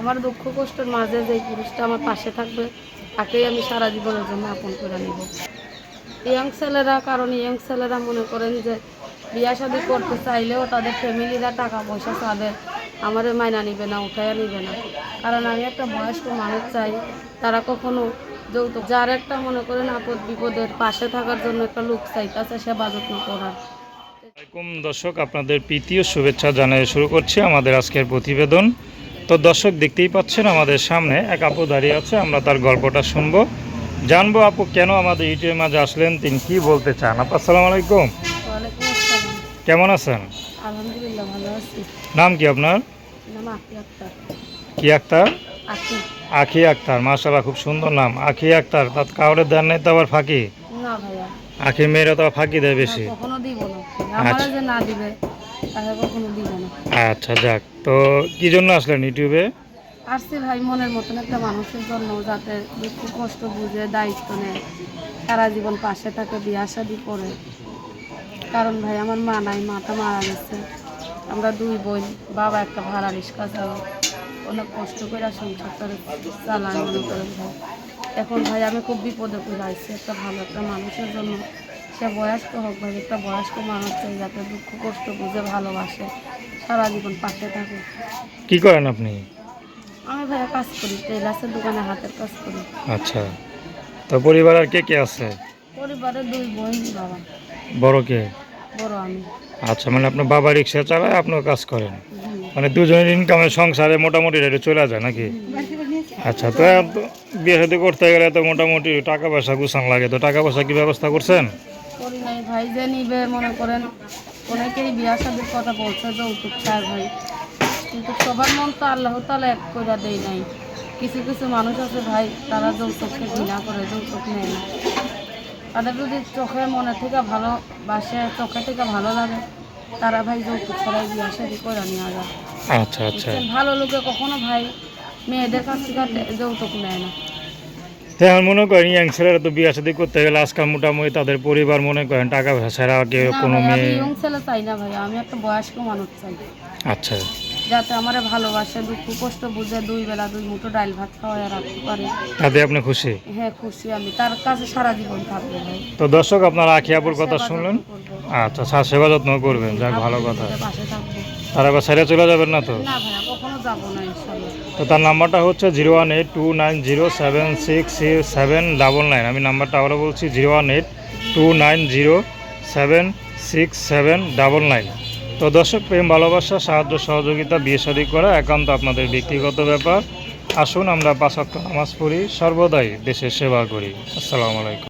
আমার দুঃখ কষ্টের মাঝে যে পুরুষটা আমার পাশে থাকবে, তাকেই আমি সারা জীবনের জন্য আপন করে নিব। ইয়াং ছেলেরা, কারণ ইয়াং ছেলেরা মনে করেন যে বিয়া শাদি করতে চাইলেও তাদের ফ্যামিলিরা টাকা পয়সা চাবে আমাদের মাইনা নিবে না, উঠাইয়া নিবে না। কারণ আমি একটা বয়স্ক মানুষ চাই, তারা কখনো যৌতুক, যার একটা মনে করেন আপদ বিপদের পাশে থাকার জন্য একটা লোক চাইতেছে সেবা যত্ন করার। দর্শক, আপনাদের প্রীতীয় শুভেচ্ছা জানিয়ে শুরু করছি আমাদের আজকের প্রতিবেদন। তো দর্শক দেখতেই পাচ্ছেন আমাদের সামনে এক আপু দাঁড়িয়ে আছে আমরা তার গল্পটা শুনব। জানব আপু কেন আমাদের ইউটিউবের মাঝে আসলেন তিনি কি বলতে চান? আপু আসসালামু আলাইকুম। কেমন আছেন? আলহামদুলিল্লাহ ভালো আছি। নাম কি আপনার? নাম আকি আক্তার। কি আক্তার? আকি আখি আক্তার মাশাল্লাহ খুব সুন্দর নাম। আখি আক্তার তার কাউরে দেন নাই তো আবার ফাঁকি? না ভাইয়া। আখি মেয়েরা তো ফাঁকি দেয় বেশি। কখনো দিব না। আমার আচ্ছা। যে না দিবে তাকে কখনো দিব না। আচ্ছা যাক। তো কি জন্য আসলেন ইউটিউবে? আসছে ভাই মনের মতন একটা মানুষের জন্য যাতে দুঃখ কষ্ট বুঝে দায়িত্ব নেয়। সারা জীবন পাশে থাকে বিয়া শাদি করে। কারণ ভাই আমার মা নাই মাটা মারা গেছে। আমরা দুই বোন বাবা একটা ভাড়া রিক্সা চালাই অনেক কষ্ট করে করেন ভাই। এখন ভাই আমি খুব বিপদে পড়ে আসছি একটা ভালো একটা মানুষের জন্য। সে বয়স্ক হোক ভাই একটা বয়স্ক মানুষ চাই যাতে দুঃখ কষ্ট বুঝে ভালোবাসে সারা জীবন পাশে থাকে। কি করেন আপনি? আমি ভাইয়া কাজ করি টেলার্সের দোকানে হাতের কাজ করি। আচ্ছা। তো পরিবার আর কে কে আছে? পরিবারে দুই বোন বাবা। বড় কে? বড় আমি। আচ্ছা মানে আপনার বাবা রিক্সা চালায় আপনিও কাজ করেন? মানে দুজনের ইনকামের সংসারে মোটামুটি রেটে চলে যায় নাকি? আচ্ছা তো বিয়ে শাদি করতে গেলে তো মোটামুটি টাকা পয়সা গুছান লাগে তো টাকা পয়সা কি ব্যবস্থা করছেন? করি নাই। ভাই যে নিবে মনে করেন অনেকেই বিয়া শাদির কথা বলছে যৌতুক চায় ভাই। কিন্তু সবার মন তো আল্লাহ তালা এক করে দেয় নাই। কিছু কিছু মানুষ আছে ভাই তারা যৌতুককে ঘৃণা করে যৌতুক নেয় না। তাদের যদি চোখে মনে থেকে ভালোবাসে চোখে থেকে ভালো লাগে তারা ভাই যৌতুক ছাড়াই বিয়া শাদি করে নিয়ে যায়। আচ্ছা আচ্ছা। ভালো লোকে কখনো ভাই মেয়েদের কাছ থেকে যৌতুক নেয় না। এখন মনে করেন ইয়াং ছেলেরা তো বিয়ে শাদি করতে গেলে আজকাল মোটামুটি তাদের পরিবার মনে করেন টাকা পয়সা ছাড়া কেউ কোনো মেয়ে ইয়ং ছেলে চাই না ভাই আমি একটা বয়স্ক মানুষ চাই। আচ্ছা। যাতে আমার ভালোবাসে দুঃখ কষ্ট বুঝে দুই বেলা দুই মুঠো ডাল ভাত খাওয়াই রাখতে পারে। তাতে আপনি খুশি? হ্যাঁ খুশি আমি। তার কাছে সারা জীবন থাকব ভাই। তো দর্শক আপনারা আখি আপুর কথা শুনলেন? আচ্ছা সেবা যত্ন করবেন যাক ভালো কথা। তার আবার ছেড়ে চলে যাবেন না তো? না ভাইয়া কখনো যাব না ইনশাল্লাহ। তো তার নাম্বারটা হচ্ছে zero one eight two nine zero seven six seven double nine. আমি নাম্বারটা আবারও বলছি zero one eight two nine zero seven six seven double nine. তো দর্শক প্রেম ভালোবাসা সাহায্য সহযোগিতা বিয়ে শাদী করা একান্ত আপনাদের ব্যক্তিগত ব্যাপার। আসুন আমরা পাঁচ নামাজ পড়ি সর্বদাই দেশের সেবা করি। আসসালামু আলাইকুম।